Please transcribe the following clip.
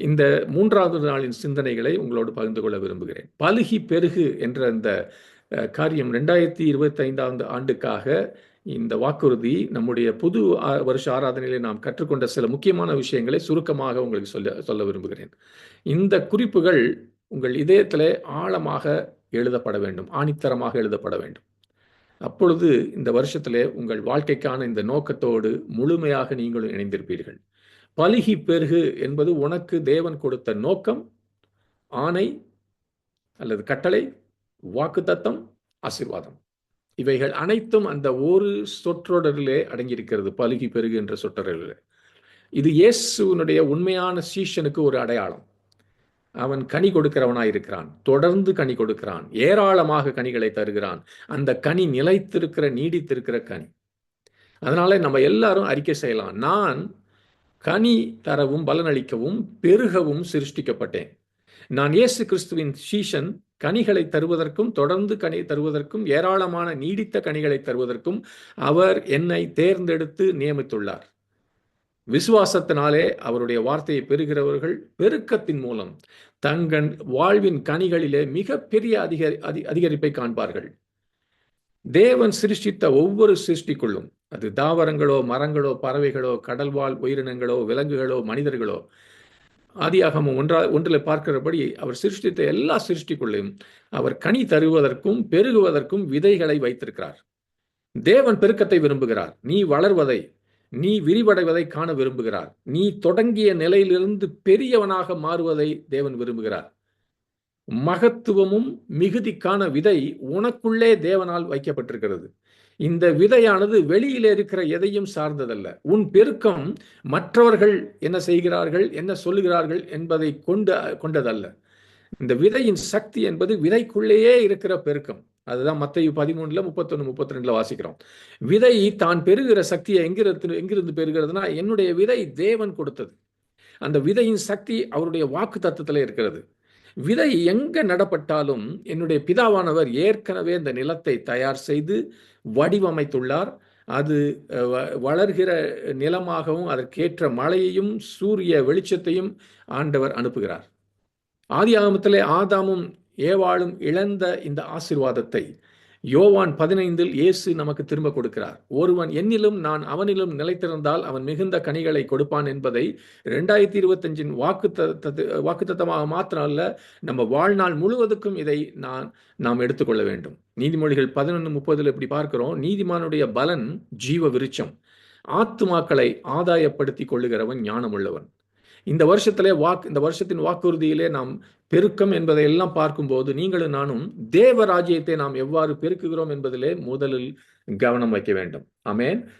இந்த மூன்றாவது நாளின் சிந்தனைகளை உங்களோடு பகிர்ந்து கொள்ள விரும்புகிறேன். பழுகி பெருகு என்ற அந்த காரியம் ரெண்டாயிரத்தி இருபத்தி ஆண்டுக்காக இந்த வாக்குறுதி நம்முடைய புது ஆ- வருஷ ஆராதனையிலே நாம் கற்றுக்கொண்ட சில முக்கியமான விஷயங்களை சுருக்கமாக உங்களுக்கு சொல்ல சொல்ல விரும்புகிறேன். இந்த குறிப்புகள் உங்கள் இதயத்தில் ஆழமாக எழுதப்பட வேண்டும் ஆணித்தரமாக எழுதப்பட வேண்டும். அப்பொழுது இந்த வருஷத்திலே உங்கள் வாழ்க்கைக்கான இந்த நோக்கத்தோடு முழுமையாக நீங்களும் இணைந்திருப்பீர்கள். பழுகி பெருகு என்பது உனக்கு தேவன் கொடுத்த நோக்கம் ஆணை அல்லது கட்டளை வாக்குத்தத்தம் ஆசீர்வாதம். இவைகள் அனைத்தும் அந்த ஒரு சொற்றொடரிலே அடங்கியிருக்கிறது பழுகி பெருகு என்ற சொற்றொடரிலே. இது இயேசுனுடைய உண்மையான சீஷனுக்கு ஒரு அடையாளம். அவன் கனி கொடுக்கிறவனாய் இருக்கிறான் தொடர்ந்து கனி கொடுக்கிறான் ஏராளமாக கனிகளை தருகிறான் அந்த கனி நிலைத்திருக்கிற நீடித்திருக்கிற கனி. அதனால நம்ம எல்லாரும் அறிக்கை செய்யலாம் நான் கனி தரவும் பலனளிக்கவும் பெருகவும் சிருஷ்டிக்கப்பட்டேன். நான் இயேசு கிறிஸ்துவின் சீஷன் கனிகளை தருவதற்கும் தொடர்ந்து கனி தருவதற்கும் ஏராளமான நீடித்த கனிகளை தருவதற்கும் அவர் என்னை தேர்ந்தெடுத்து நியமித்துள்ளார். விசுவாசத்தினாலே அவருடைய வார்த்தையை பெறுகிறவர்கள் பெருக்கத்தின் மூலம் தங்கள் வாழ்வின் கனிகளிலே மிகப்பெரிய அதிக அதி அதிகரிப்பை காண்பார்கள். தேவன் சிருஷ்டித்த ஒவ்வொரு சிருஷ்டிக்குள்ளும் அது தாவரங்களோ மரங்களோ பறவைகளோ கடல்வாழ் உயிரினங்களோ விலங்குகளோ மனிதர்களோ ஆதியாகமும் ஒன்றா ஒன்றில் பார்க்கிறபடி அவர் சிருஷ்டித்த எல்லா சிருஷ்டிக்குள்ளையும் அவர் கனி தருவதற்கும் பெருகுவதற்கும் விதைகளை வைத்திருக்கிறார். தேவன் பெருக்கத்தை விரும்புகிறார். நீ வளர்வதை நீ விரிவடைவதை காண விரும்புகிறார். நீ தொடங்கிய நிலையிலிருந்து பெரியவனாக மாறுவதை தேவன் விரும்புகிறார். மகத்துவமும் மிகுதிக்கான விதை உனக்குள்ளே தேவனால் வைக்கப்பட்டிருக்கிறது. இந்த விதையானது வெளியில இருக்கிற எதையும் சார்ந்ததல்ல. உன் பெருக்கம் மற்றவர்கள் என்ன செய்கிறார்கள் என்ன சொல்லுகிறார்கள் என்பதை கொண்டு கொண்டதல்ல. இந்த விதையின் சக்தி என்பது விதைக்குள்ளேயே இருக்கிற பெருக்கம். அதுதான் மத்திய பதிமூணுல முப்பத்தொன்னு முப்பத்தி ரெண்டுல வாசிக்கிறோம். விதை தான் பெறுகிற சக்தியை எங்கிருந்து எங்கிருந்து பெறுகிறதுனா என்னுடைய விதை தேவன் கொடுத்தது. அந்த விதையின் சக்தி அவருடைய வாக்கு தத்துவத்தில் இருக்கிறது. விதை எங்க நடப்பட்டாலும் என்னுடைய பிதாவானவர் ஏற்கனவே இந்த நிலத்தை தயார் செய்து வடிவமைத்துள்ளார். அது வ- வளர்கிற நிலமாகவும் அதற்கேற்ற மழையையும் சூரிய வெளிச்சத்தையும் ஆண்டவர் அனுப்புகிறார். ஆதி ஆகமத்திலே ஆதாமும் ஏவாளும் இழந்த இந்த ஆசிர்வாதத்தை யோவான் பதினைந்தில் இயேசு நமக்கு திரும்ப கொடுக்கிறார். ஒருவன் என்னிலும் நான் அவனிலும் நிலைத்திருந்தால் அவன் மிகுந்த கனிகளை கொடுப்பான் என்பதை ரெண்டாயிரத்தி இருபத்தஞ்சின் வாக்கு வாக்குத்தத்தமாக மாத்திரம் அல்ல நம்ம வாழ்நாள் முழுவதுக்கும் இதை நான் நாம் எடுத்துக்கொள்ள வேண்டும். நீதிமொழிகள் பதினொன்று முப்பதில் இப்படி பார்க்கிறோம்? நீதிமானுடைய பலன் ஜீவ விருச்சம் ஆத்துமாக்களை ஆதாயப்படுத்தி கொள்ளுகிறவன் ஞானமுள்ளவன். இந்த வருஷத்திலே வாக்கு இந்த வருஷத்தின் வாக்குறுதியிலே நாம் பெருக்கம் என்பதை எல்லாம் பார்க்கும்போது நீங்களும் நானும் தேவ ராஜ்யத்தை நாம் எவ்வாறு பெருக்குகிறோம் என்பதிலே முதலில் கவனம் வைக்க வேண்டும். ஆமென்.